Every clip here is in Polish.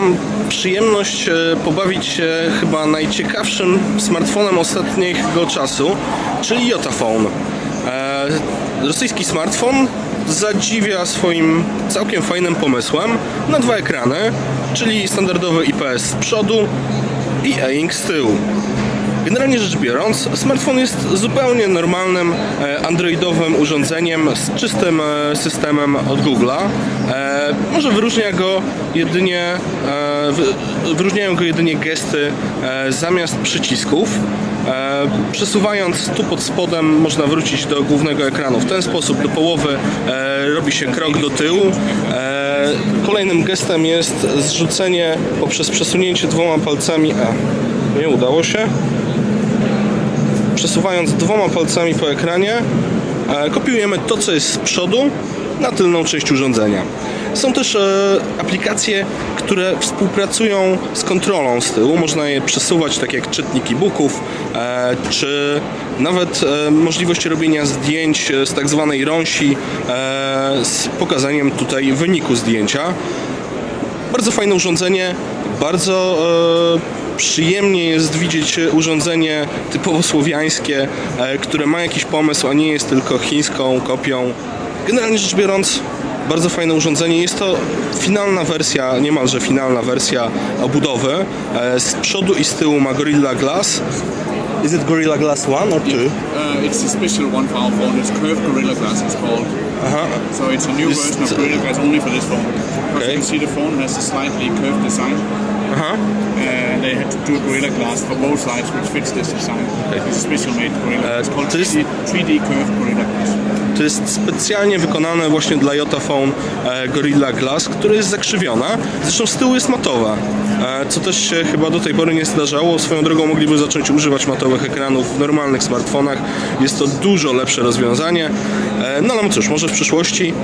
mam przyjemność e, pobawić się chyba najciekawszym smartfonem ostatniego czasu, czyli Yotaphone. E, rosyjski smartfon zadziwia swoim całkiem fajnym pomysłem na dwa ekrany, czyli standardowy IPS z przodu i e-ink z tyłu. Generalnie rzecz biorąc, smartfon jest zupełnie normalnym e, androidowym urządzeniem z czystym e, systemem od Google'a. E, Może wyróżnia go jedynie, wy- wyróżniają go jedynie gesty zamiast przycisków. Przesuwając tu pod spodem można wrócić do głównego ekranu. W ten sposób do połowy robi się krok do tyłu. Kolejnym gestem jest zrzucenie poprzez przesunięcie dwoma palcami. A, nie udało się przesuwając dwoma palcami po ekranie, e, kopiujemy to, co jest z przodu, na tylną część urządzenia. Są też e, aplikacje, które współpracują z kontrolą z tyłu. Można je przesuwać, tak jak czytnik e-booków, e, czy nawet możliwość robienia zdjęć z tak zwanej rąsi z pokazaniem tutaj wyniku zdjęcia. Bardzo fajne urządzenie, bardzo przyjemnie jest widzieć urządzenie typowo słowiańskie, e, które ma jakiś pomysł, a nie jest tylko chińską kopią. Generalnie rzecz biorąc, bardzo fajne urządzenie. Jest to finalna wersja, niemalże finalna wersja obudowy. E, z przodu i z tyłu ma Gorilla Glass. Is it Gorilla Glass 1 or 2? Uh, it's a special one for our phone. It's curved Gorilla Glass. It's called. Aha. So it's a new version of Gorilla Glass only for this phone. Because Okay. you can see the phone has a slightly curved design. Aha. And they had to do Gorilla Glass for both sides, which fits this design. It's a special made Gorilla. Uh, it's called this- 3D, 3D curved Gorilla Glass. To jest specjalnie wykonane właśnie dla Yotaphone e, Gorilla Glass, które jest zakrzywiona. Zresztą z tyłu jest matowa, e, co też się chyba do tej pory nie zdarzało. Swoją drogą mogliby zacząć używać matowych ekranów w normalnych smartfonach. Jest to dużo lepsze rozwiązanie. E, No ale cóż, może w przyszłości.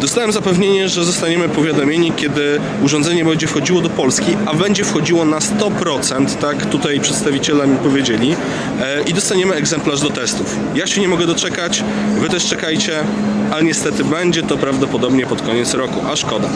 Dostałem zapewnienie, że zostaniemy powiadomieni, kiedy urządzenie będzie wchodziło do Polski, a będzie wchodziło na 100%, tak tutaj przedstawiciele mi powiedzieli, e, i dostaniemy egzemplarz do testów. Ja się nie mogę doczekać, wy też czekajcie, ale niestety będzie to prawdopodobnie pod koniec roku, a szkoda.